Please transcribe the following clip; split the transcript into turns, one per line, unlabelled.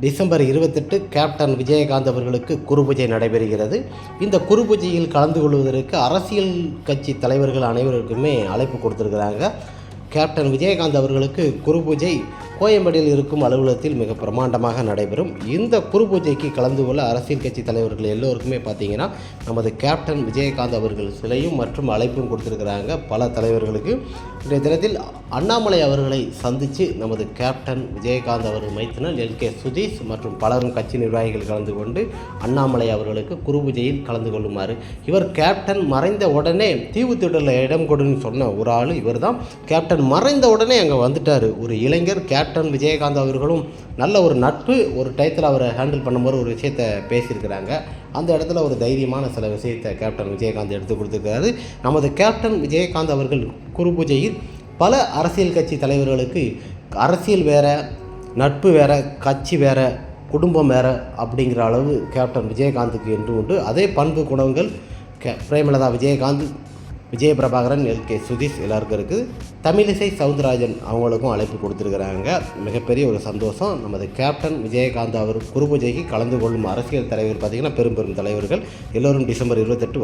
December இருபத்தெட்டு captain Vijayakanth அவர்களுக்கு குரு பூஜை நடைபெறுகிறது. இந்த குரு பூஜையில் கலந்து கொள்வதற்கு அரசியல் கட்சி தலைவர்கள் அனைவருக்குமே அழைப்பு கொடுத்துருக்குறாங்க. கேப்டன் விஜயகாந்த் அவர்களுக்கு குரு பூஜை கோயம்பேடில் இருக்கும் அலுவலகத்தில் மிக பிரமாண்டமாக நடைபெறும். இந்த குரு பூஜைக்கு கலந்து கொள்ள அரசியல் கட்சி தலைவர்கள் எல்லோருக்குமே பார்த்தீங்கன்னா நமது கேப்டன் விஜயகாந்த் அவர்கள் சிலையும் மற்றும் அழைப்பும் கொடுத்துருக்குறாங்க. பல தலைவர்களுக்கு இன்றைய தினத்தில் அண்ணாமலை அவர்களை சந்தித்து நமது கேப்டன் விஜயகாந்த் அவர்கள் மைத்தினர் எல் கே சுதீஷ் மற்றும் பலரும் கட்சி நிர்வாகிகள் கலந்து கொண்டு அண்ணாமலை அவர்களுக்கு குரு பூஜையில் கலந்து கொள்ளுமாறு. இவர் கேப்டன் மறைந்த உடனே தீவுத்திடலில் இடம் கொடுன்னு சொன்ன ஒரு ஆள் இவர் தான் கேப்டன் மறைந்த உடனே அங்கே வந்துட்டார். ஒரு இளைஞர் கேப்டன் விஜயகாந்த் அவர்களும் நல்ல ஒரு நட்பு ஒரு டயத்தில் அவரை ஹேண்டில் பண்ணும்போது ஒரு விஷயத்தை பேசியிருக்கிறாங்க. அந்த இடத்துல ஒரு தைரியமான சில விஷயத்தை கேப்டன் விஜயகாந்த் எடுத்து கொடுத்துருக்காரு. நமது கேப்டன் விஜயகாந்த் அவர்கள் குரு பூஜையில் பல அரசியல் கட்சி தலைவர்களுக்கு அரசியல் வேற நட்பு வேற கட்சி வேற குடும்பம் வேறு அப்படிங்கிற அளவு கேப்டன் விஜயகாந்துக்கு என்று உண்டு. அதே பண்பு குணங்கள் K Premalatha Vijayakanth Vijaya Prabhakaran L. K. Sudheesh எல்லாருக்கும் இருக்குது. தமிழிசை சவுந்தரராஜன் அவங்களுக்கும் அழைப்பு கொடுத்துருக்குறாங்க. மிகப்பெரிய ஒரு சந்தோஷம். நமது கேப்டன் விஜயகாந்த் அவர் குரு பூஜைக்கு கலந்து கொள்ளும் அரசியல் தலைவர் பார்த்திங்கன்னா பெரும் பெரும் தலைவர்கள். எல்லோரும் டிசம்பர் இருபத்தெட்டு